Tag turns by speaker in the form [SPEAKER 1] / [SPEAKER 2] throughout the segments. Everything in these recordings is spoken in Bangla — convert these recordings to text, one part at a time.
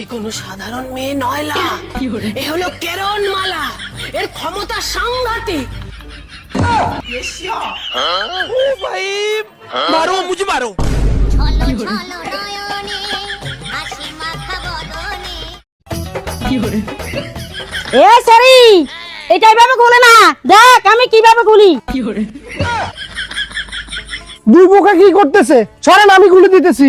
[SPEAKER 1] এ কোনো সাধারণ মেয়ে নয় লা। এ হলো কেরণ মালা এর ক্ষমতা সাংঘাতিক।
[SPEAKER 2] ভাই সরি এটা এভাবে না। দেখ আমি কীভাবে খুলি?
[SPEAKER 3] দুই বোকা কি করতেছে? সরেন আমি খুলে দিতেছি।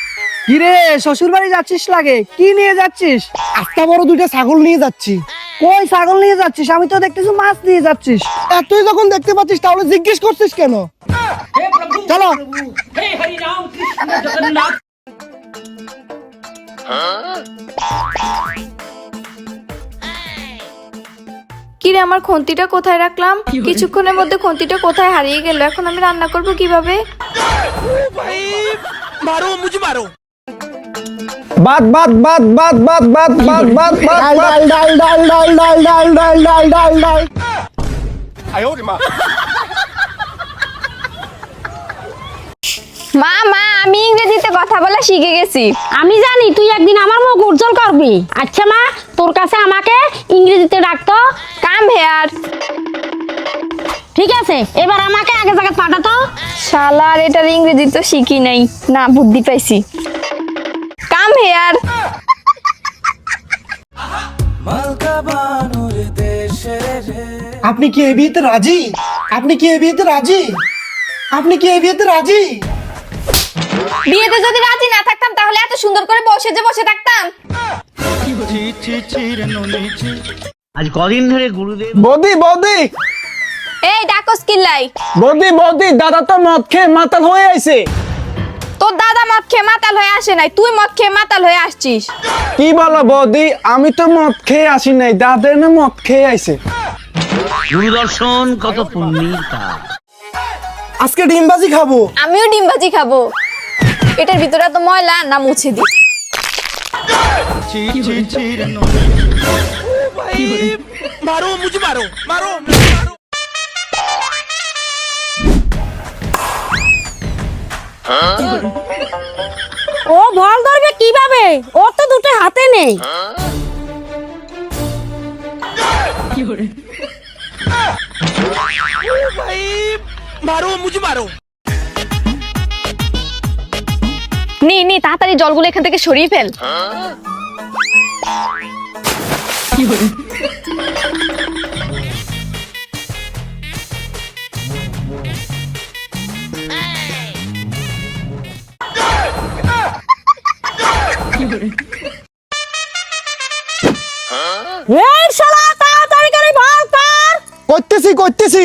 [SPEAKER 3] কিরে শ্বশুর বাড়ি যাচ্ছিস লাগে? কি নিয়ে যাচ্ছিস? একটা বড় দুইটা ছাগল নিয়ে যাচ্ছি। কই ছাগল নিয়ে যাচ্ছিস? আমি তো দেখতেছি মাছ নিয়ে যাচ্ছিস। আর তুই যখন দেখতে পাচ্ছিস তাহলে জিজ্ঞেস করছিস কেন? চলো।
[SPEAKER 4] কিরে আমার খন্তিটা কোথায় রাখলাম? কিছুক্ষণের মধ্যে খন্তিটা কোথায় হারিয়ে গেল? এখন আমি রান্না করব কীভাবে?
[SPEAKER 5] মারো মুঝে মারো।
[SPEAKER 3] বাদ বাদ বাদ বাদ বাদ বাদ বাদ বাদ বাদ ডাল ডাল ডাল ডাল ডাল ডাল ডাল ডাল ডাল ডাল
[SPEAKER 5] আয় ওরে মা
[SPEAKER 4] মা মা আমি ইংরেজিতে কথা বলা শিখে গেছি।
[SPEAKER 2] আমি জানি তুই একদিন আমার মুখ উজ্জ্বল করবি। আচ্ছা মা তোর কাছে আমাকে ইংরেজিতে ডাকতো
[SPEAKER 4] কাম হেয়ার।
[SPEAKER 2] ঠিক আছে এবার আমাকে আগে জায়গা পাঠাতো।
[SPEAKER 4] শালার এটার ইংরেজি তো শিখি নাই। না বুদ্ধি পাইছি। কাম হেয়ার
[SPEAKER 3] আপনি কি এ বিয়েতে রাজি? আপনি কি এ বিয়েতে রাজি? আপনি কি এ বিয়েতে রাজি?
[SPEAKER 4] বিয়েতে যদি রাজি না থাকতাম তাহলে এত সুন্দর করে বসে যে বসে থাকতাম।
[SPEAKER 6] আজ কদিন ধরে গুরুদেব
[SPEAKER 3] বৌদি বৌদি!
[SPEAKER 4] এই ডাকস কিল্লাই
[SPEAKER 3] বৌদি বৌদি দাদা তো মদ খেয়ে মাতাল হয়ে আইছে।
[SPEAKER 4] তোর দাদা মদ খেয়ে মাতাল হয়ে আসে নাই তুই মদ খেয়ে মাতাল হয়ে আসছিস।
[SPEAKER 3] কি বলো বৌদি আমি তো মদ খেয়ে আসি নাই দাদা না মদ খেয়ে আইছে।
[SPEAKER 6] দূরদর্শন কত পুণ্যের
[SPEAKER 3] আজকে ডিম ভাজি খাব।
[SPEAKER 4] আমিও ডিম ভাজি খাব। এটার ভিতরে তো ময়লা না মুছে দি।
[SPEAKER 5] মারো মুঝে মারো মারো।
[SPEAKER 2] ও বল ধরবে কীভাবে? ও তো দুটো হাতে নেই।
[SPEAKER 4] নি নি, তাড়াতাড়ি জলগুলো এখান থেকে সরিয়ে ফেল।
[SPEAKER 2] কি এই শালা তাড়াতাড়ি করে বল কর
[SPEAKER 3] করতেছি করতেছি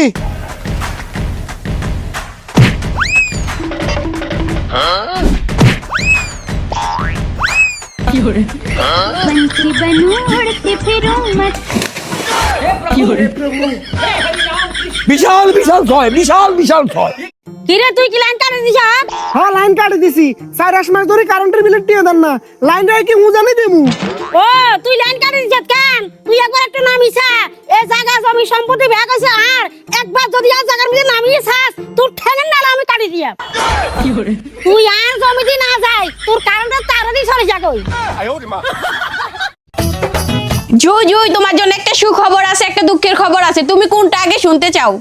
[SPEAKER 7] पंछी बनूं उड़ते फिरूं मत
[SPEAKER 3] বিশাল বিশাল ভয় বিশাল বিশাল ভয়
[SPEAKER 2] কিরে তুই কি লাইন কাটি দিছ
[SPEAKER 3] হ্যাঁ লাইন কাটি দিছি। চার আট মাস ধরে কারেন্টের বিল টিয়ে দেন না। লাইন রাখি মু জানি দেমু
[SPEAKER 2] ও তুই লাইন কাটি দিছ কেন? তুই একবার একটা নামিছা এ জায়গা জমি সম্পত্তি ভাগ আছে আর একবার যদি আর জায়গার মধ্যে নামিয়েছাস তোর ঠেলেন না আমি কাটি দিয়া। তুই আর জমিতে না যাই তোর কারেন্টের
[SPEAKER 5] তারা দিয়ে সরে যা কই
[SPEAKER 8] জুই জুই তোমার জন্য একটা সুখবর আছে একটা দুঃখের খবর আছে। তুমি কোনটা আগে শুনতে চাও?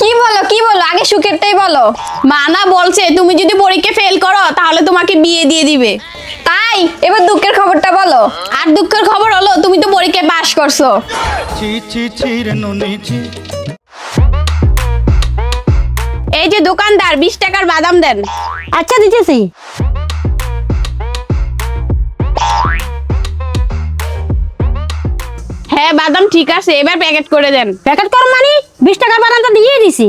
[SPEAKER 4] কি বলো কি বলো? আগে সুখেরটাই বলো।
[SPEAKER 8] মানা বলছে তুমি যদি পরীক্ষা ফেল করো তাহলে তোমাকে বিয়ে দিয়ে দিবে।
[SPEAKER 4] তাই? এবার দুঃখের খবরটা বলো।
[SPEAKER 8] আর দুঃখের খবর হলো তুমি তো পরীক্ষায় পাশ করছ। এই যে দোকানদার বিশ টাকার বাদাম দেন।
[SPEAKER 2] আচ্ছা দিতেছি।
[SPEAKER 8] হ্যাঁ বাদাম ঠিক আছে এবার প্যাকেট করে দেন।
[SPEAKER 2] প্যাকেট কর মানে? বিশ টাকার বাদামটা দিয়ে দিছি।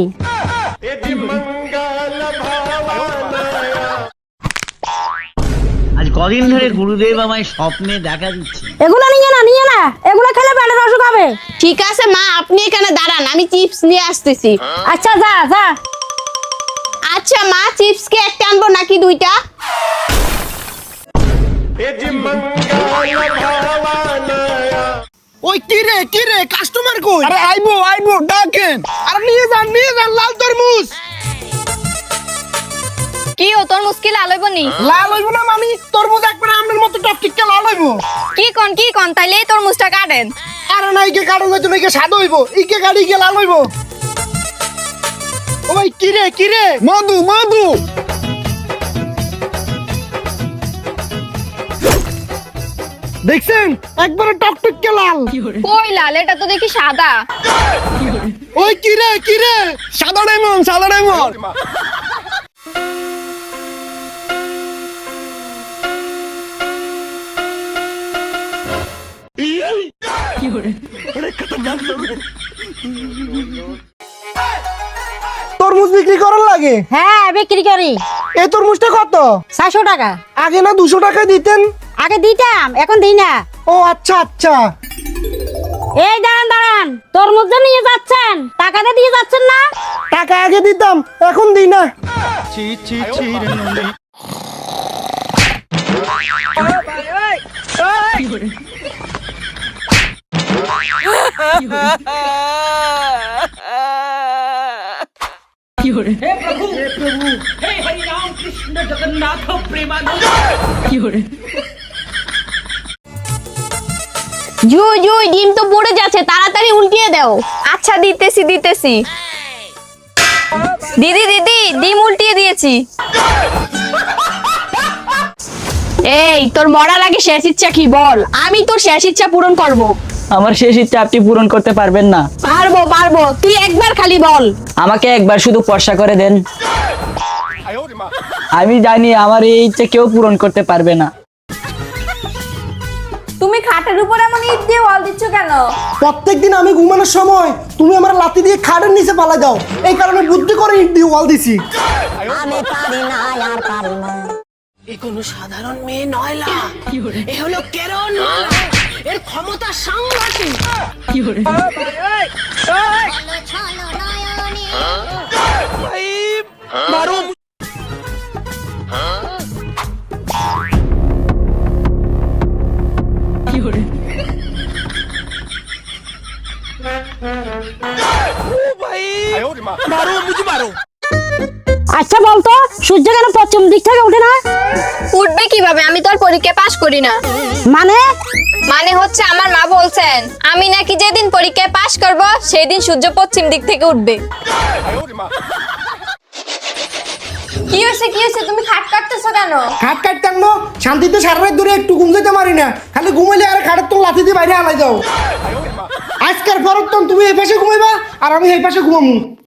[SPEAKER 6] আজ কদিন ধরে গুরুদেব আমায় স্বপ্নে দেখা দিচ্ছে।
[SPEAKER 2] এগুলো নিয়ে না নিয়ে না। এগুলো খেলে পেটের অসুখ হবে।
[SPEAKER 8] ঠিক আছে মা আপনি এখানে দাঁড়ান আমি চিপস নিয়ে আসতেছি।
[SPEAKER 2] আচ্ছা যা যা।
[SPEAKER 8] আচ্ছা মা চিপস কি একটা আনব নাকি দুইটা?
[SPEAKER 3] ওই কি রে কি রে? কাস্টমার কই? আরে আইবো আইবো ডাকেন। আরে নিয়ে যান নিয়ে যান লাল তরমুজ।
[SPEAKER 4] কি ও তোর মুশকিল আলইব নি?
[SPEAKER 3] লাল হইবো না মামি তরমুজ একবারে আমনের মতো টপ টিককে লাল হইবো?
[SPEAKER 4] কি কোন কি কোন তাইলে তোর মুসটা কাটেন।
[SPEAKER 3] আরে না ইকে কারণ হইতো না ইকে স্বাদ হইবো ইকে গাড়ি ইকে লাল হইবো। ওই কি রে কি রে? মধু মধু। দেখছেন? একবারে টক টক কে লাল
[SPEAKER 4] কই লাল? এটা তো দেখি সাদা।
[SPEAKER 3] ওই কি রে কি রে? সাদা ডায়মন্ড সাদা ডায়মন্ড। তরমুজ বিক্রি করার লাগে?
[SPEAKER 2] হ্যাঁ বিক্রি করি।
[SPEAKER 3] এই তরমুজটা কত?
[SPEAKER 2] চারশো টাকা।
[SPEAKER 3] আগে না দুশো টাকা দিতেন?
[SPEAKER 2] আগে দিতাম এখন দিই না।
[SPEAKER 3] ও আচ্ছা আচ্ছা।
[SPEAKER 2] এই দাঁড়ান দাঁড়ান তরমুজ নিয়ে যাচ্ছেন। টাকাটা দিয়ে যাচ্ছেন না?
[SPEAKER 3] টাকা আগে দিতাম এখন দিই না।
[SPEAKER 8] জুই জুই ডিম তো পড়ে যাচ্ছে তাড়াতাড়ি উল্টিয়ে দাও।
[SPEAKER 4] আচ্ছা দিতেছি দিতেছি। দিদি দিদি ডিম উল্টিয়ে দিয়েছি।
[SPEAKER 8] এই তোর মরার আগে শেষ ইচ্ছা কি বল? আমি তোর শেষ ইচ্ছা পূরণ করব।
[SPEAKER 9] আমার শেষ ইচ্ছা আপনি পূরণ করতে পারবেন না।
[SPEAKER 8] পারব পারব। তুই একবার খালি বল।
[SPEAKER 9] আমাকে একবার শুধু পর্সা করে দেন। আমি জানি আমার এই ইচ্ছে কেউ পূরণ করতে পারবে না।
[SPEAKER 4] তুমি খাটের উপর এমন ইট দিয়ে ওয়াল দিচ্ছ কেন?
[SPEAKER 3] প্রত্যেকদিন আমি ঘুমানোর সময় তুমি আমার লাতি দিয়ে খাটের নিচে পালা দাও। এই কারণে বুদ্ধি করে ইট দিয়ে ওয়াল দিছি। আমি পারি না আর পারি না।
[SPEAKER 1] এ কোনো সাধারণ মেয়ে নয় লা। এ হলো কেরন এর ক্ষমতা সাংঘাতিক।
[SPEAKER 7] ছলো ছলো
[SPEAKER 2] আচ্ছা বলতো সূর্য কেন পশ্চিম দিক থেকে উঠে না?
[SPEAKER 4] উঠবে কীভাবে? আমি তো আর পরীক্ষা পাশ করি না।
[SPEAKER 2] মানে?
[SPEAKER 4] মানে হচ্ছে আমার মা বলছেন আমি নাকি যেদিন পরীক্ষায় পাশ করব সেই দিন সূর্য পশ্চিম দিক থেকে উঠবে। কি হয়েছে কি হয়েছে? তুমি খাট কাটতেছো কেন?
[SPEAKER 3] খাট কাটতাম না শান্তিতে সারা রাত ধরে একটু ঘুম যেতে পারি না। খালি ঘুমাইলে আর খাটের তো লাথি দিয়ে বাইরে আলাই যাও আজকের পর তুমি এই পাশে ঘুমাইবা আর আমি এই পাশে ঘুমামু।